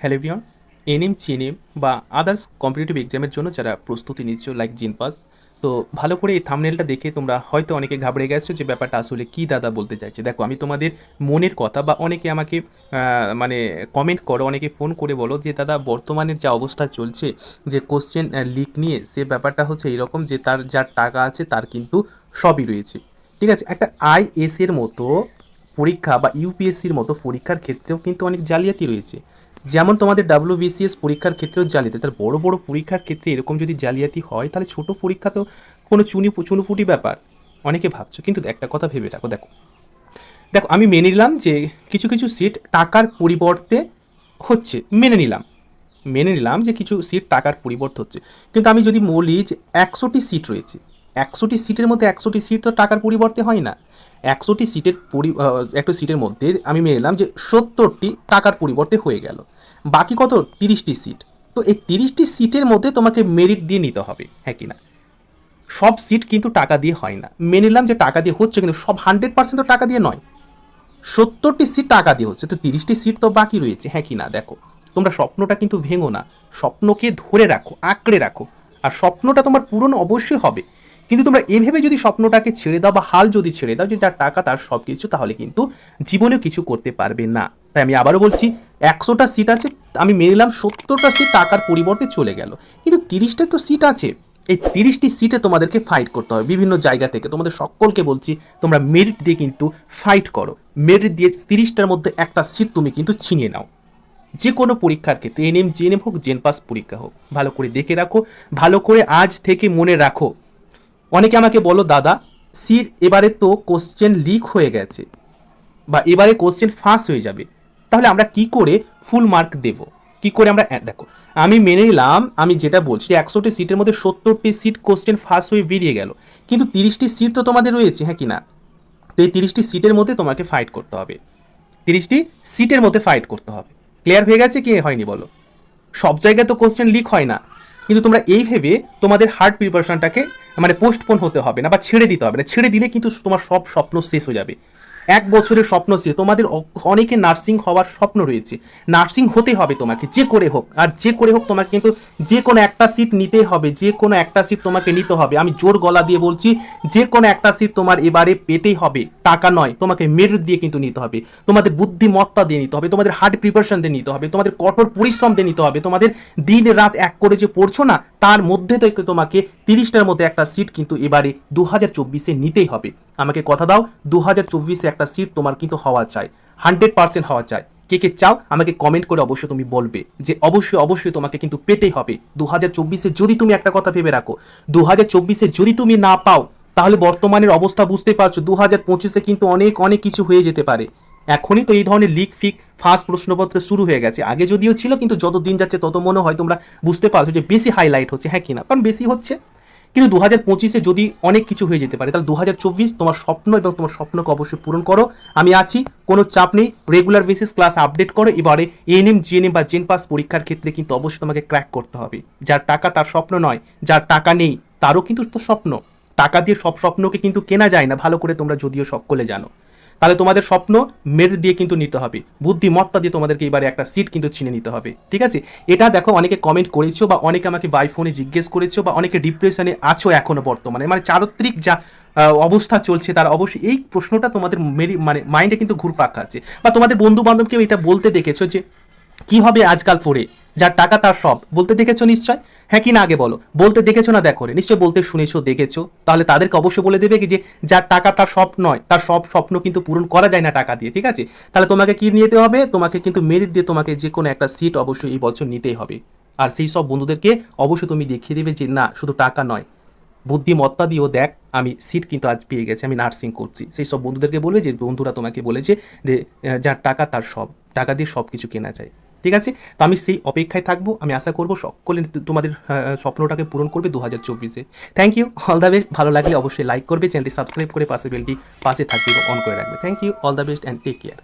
Hello everyone NM চিএনএম বা others competitive এক্সামের জন্য যারা প্রস্তুতি নিচ্ছ লাইক জিনপাস তো ভালো করে এই থামনেলটা দেখে তোমরা হয়তো অনেকে ঘাবড়ে গেছো যে ব্যাপারটা আসলে কী দাদা বলতে চাইছে। দেখো, আমি তোমাদের মনের কথা বা অনেকে আমাকে মানে কমেন্ট করো, অনেকে ফোন করে বলো যে, দাদা বর্তমানের যা অবস্থা চলছে, যে কোশ্চেন লিক নিয়ে সে ব্যাপারটা হচ্ছে এরকম যে তার যার টাকা আছে তার কিন্তু সবই রয়েছে। ঠিক আছে, একটা আইএসের মতো পরীক্ষা বা ইউপিএসসির মতো পরীক্ষার ক্ষেত্রেও কিন্তু অনেক জালিয়াতি রয়েছে। যেমন তোমাদের ডাব্লিউবিসিএস পরীক্ষার ক্ষেত্রেও জালিয়াতি তার বড় বড় পরীক্ষার ক্ষেত্রে এরকম যদি জালিয়াতি হয়, তাহলে ছোট পরীক্ষা তো কোনো চুনি চুনুপুটি ব্যাপার। অনেকে ভাবছ, কিন্তু একটা কথা ভেবে রাখো, দেখো। দেখো, আমি মেনে নিলাম যে কিছু কিছু সিট টাকার পরিবর্তে হচ্ছে, মেনে নিলাম। মেনে নিলাম যে কিছু সিট টাকার পরিবর্তে হচ্ছে। কিন্তু আমি যদি বলি যে একশোটি সিট রয়েছে, একশোটি সিটের মধ্যে একশোটি সিট তো টাকার পরিবর্তে হয় না। একশোটি সিটের পরি একটা সিটের মধ্যে আমি মেনে নিলাম যে সত্তরটি টাকার পরিবর্তে হয়ে গেল। বাকি কত? তিরিশটি সিট তো এই তিরিশটি সিটের মধ্যে তোমাকে মেরিট দিয়ে নিতে হবে হ্যাঁ কি না? সব সিট কিন্তু টাকা দিয়ে হয় না। মেনে নিলাম যে টাকা দিয়ে হচ্ছে কিন্তু সব হান্ড্রেড পার্সেন্ট তো টাকা দিয়ে নয়। সত্তরটি সিট টাকা দিয়ে হচ্ছে, তো তিরিশটি সিট তো বাকি রয়েছে হ্যাঁ কি না? দেখো, তোমরা স্বপ্নটা কিন্তু ভেঙো না। স্বপ্নকে ধরে রাখো, আঁকড়ে রাখো। আর স্বপ্নটা তোমার পূরণ অবশ্যই হবে। কিন্তু তোমরা এভাবে যদি স্বপ্নটাকে ছেড়ে দাও বা হাল যদি ছেড়ে দাও যে যার টাকা, তার সব কিছু তাহলে কিন্তু জীবনেও কিছু করতে পারবে না। তাই আমি আবারও বলছি, একশোটা সিট আছে আমি মেনে নিলাম সত্তরটা সিট টাকার পরিবর্তে চলে গেল। কিন্তু তিরিশটা তো সিট আছে। এই তিরিশটি সিটে তোমাদেরকে ফাইট করতে হবে। বিভিন্ন জায়গা থেকে তোমাদের সকলকে বলছি, তোমরা মেরিট দিয়ে কিন্তু ফাইট করো। মেরিট দিয়ে তিরিশটার মধ্যে একটা সিট তুমি কিন্তু ছিনিয়ে নাও। যে কোনো পরীক্ষার ক্ষেত্রে এন এম এনএম, জেএনএম হোক, জেন পাস পরীক্ষা হোক, ভালো করে দেখে রাখো। ভালো করে আজ থেকে মনে রাখো। অনেকে আমাকে বলো, দাদা সির এবারে তো কোশ্চেন লিক হয়ে গেছে বা এবারে কোশ্চেন ফাঁস হয়ে যাবে। তাহলে আমরা কি করে ফুল মার্ক দেব? কি করে আমরা দেখো, আমি মেনে নিলাম, আমি যেটা বলছি, একশোটি সিটের মধ্যে সত্তরটি সিট কোশ্চেন ফাঁস হয়ে বেরিয়ে গেল। কিন্তু তিরিশটি সিট তো তোমাদের রয়েছে হ্যাঁ কি না? তো এই তিরিশটি সিটের মধ্যে তোমাকে ফাইট করতে হবে। তিরিশটি সিটের মধ্যে ফাইট করতে হবে। ক্লিয়ার হয়ে গেছে কি হয়নি বলো? সব জায়গায় তো কোশ্চেন লিক হয় না। কিন্তু তোমরা এই ভেবে তোমাদের হার্ড প্রিপারেশনটাকে মানে পোস্টপোন হতে হবে না বা ছেড়ে দিতে হবে না। ছেড়ে দিলে কিন্তু তোমার সব স্বপ্ন শেষ হয়ে যাবে। এক বছরের স্বপ্ন শেষ তোমাদের অনেকে নার্সিং হওয়ার স্বপ্ন রয়েছে। নার্সিং হতে হবে তোমাকে, যে করে হোক। আর যে করে হোক তোমাকে কিন্তু যে কোনো একটা সিট নিতে হবে, যে কোনো একটা সিট তোমাকে নিতে হবে। আমি জোর গলা দিয়ে বলছি, যে কোনো একটা সিট তোমার এবারে পেতেই হবে। টাকা নয়, তোমাকে মেরিট দিয়ে কিন্তু নিতে হবে। তোমাদের বুদ্ধিমত্তা দিয়ে নিতে হবে, তোমাদের হার্ড প্রিপারেশন দিয়ে নিতে হবে, তোমাদের কঠোর পরিশ্রম দিয়ে নিতে হবে। তোমাদের দিন রাত এক করে যে পড়ছো না তার মধ্যে থেকে তোমাকে তিরিশটার মধ্যে একটা সিট কিন্তু এবারে দু হাজার চব্বিশে নিতেই হবে। আমাকে কথা দাও দু হাজার চব্বিশে একটা সিট তোমার কিন্তু হওয়া চাই। হান্ড্রেড পার্সেন্ট হওয়া চাই। কে কে চাও, আমাকে কমেন্ট করে অবশ্যই তুমি বলবে যে অবশ্যই অবশ্যই তোমাকে কিন্তু পেতেই হবে। দু হাজার চব্বিশে যদি তুমি একটা কথা ভেবে রাখো দু হাজার চব্বিশে যদি তুমি না পাও, তাহলে বর্তমানের অবস্থা বুঝতে পারছ দু হাজার পঁচিশে কিন্তু অনেক অনেক কিছু হয়ে যেতে পারে। এখনই তো এই ধরনের লিক ফিক ফার্স্ট প্রশ্নপত্র শুরু হয়ে গেছে। আগে যদিও ছিল, কিন্তু যত দিন যাচ্ছে তত মনে হয় তোমরা বুঝতে পারছ যে বেশি হাইলাইট হচ্ছে। হ্যাঁ কিনা কারণ বেশি হচ্ছে। কিন্তু দু হাজার পঁচিশে যদি অনেক কিছু হয়ে যেতে পারে, তাহলে দু হাজার চব্বিশ তোমার স্বপ্ন এবং তোমার স্বপ্নকে অবশ্যই পূরণ করো। আমি আছি, কোনো চাপ নেই। রেগুলার বেসিস ক্লাস আপডেট করো। এবারে এএনএম জিএনএম বা জেন পাস পরীক্ষার ক্ষেত্রে কিন্তু অবশ্যই তোমাকে ক্র্যাক করতে হবে। যার টাকা তার স্বপ্ন নয়, যার টাকা নেই তারও কিন্তু তো স্বপ্ন। টাকা দিয়ে সব স্বপ্নকে কিন্তু কেনা যায় না, ভালো করে তোমরা যদিও সকলে জানো। তাহলে তোমাদের স্বপ্ন মেরিট দিয়ে কিন্তু নিতে হবে। বুদ্ধিমত্তা দিয়ে তোমাদেরকে এবারে একটা সিট কিন্তু ছিনে নিতে হবে। ঠিক আছে? এটা দেখো অনেকে কমেন্ট করেছ বা অনেকে আমাকে বাই ফোনে জিজ্ঞেস করেছ বা অনেকে ডিপ্রেশনে আছো এখনও বর্তমানে। মানে চারিত্রিক যা অবস্থা চলছে তার অবশ্যই এই প্রশ্নটা তোমাদের মেরি মানে মাইন্ডে কিন্তু ঘুরপাক খাচ্ছে। বা তোমাদের বন্ধু বান্ধবকেও এটা বলতে দেখেছ যে, কি হবে আজকাল পরে যার টাকা তার সব। বলতে দেখেছ নিশ্চয়? হ্যাঁ কি না আগে বলো। বলতে দেখেছ না দেখো নিশ্চয় বলতে শুনেছো, দেখেছ। তাহলে তাদেরকে অবশ্যই বলে দেবে কি যে, যার টাকা তার সব নয়, তার সব স্বপ্ন কিন্তু পূরণ করা যায় না টাকা দিয়ে, ঠিক আছে? তাহলে তোমাকে কি নিতে হবে? তোমাকে কিন্তু মেরিট দিয়ে তোমাকে যে কোনো একটা সিট অবশ্যই এই বছর নিতেই হবে। আর সেই সব বন্ধুদেরকে অবশ্যই তুমি দেখিয়ে দেবে যে, না, শুধু টাকা নয়। বুদ্ধিমত্তা দিয়েও দেখ, আমি সিট কিন্তু আজ পেয়ে গেছি, আমি নার্সিং করছি। সেই সব বন্ধুদেরকে বলবে যে, বন্ধুরা তোমাকে বলেছে যে যার টাকা তার সব, টাকা দিয়ে সব কিছু কেনা যায়। ঠিক আছে? তো আমি সেই অপেক্ষায় থাকব। আমি আশা করব সকলে তোমাদের স্বপ্নটাকে পূরণ করবে দু হাজার চব্বিশে। Thank you all the best ভালো লাগলে অবশ্যই লাইক করবে। চ্যানেলটি সাবস্ক্রাইব করে পাশে বেলটি পাশে থাকবে অন করে রাখবে। Thank you all the best and take care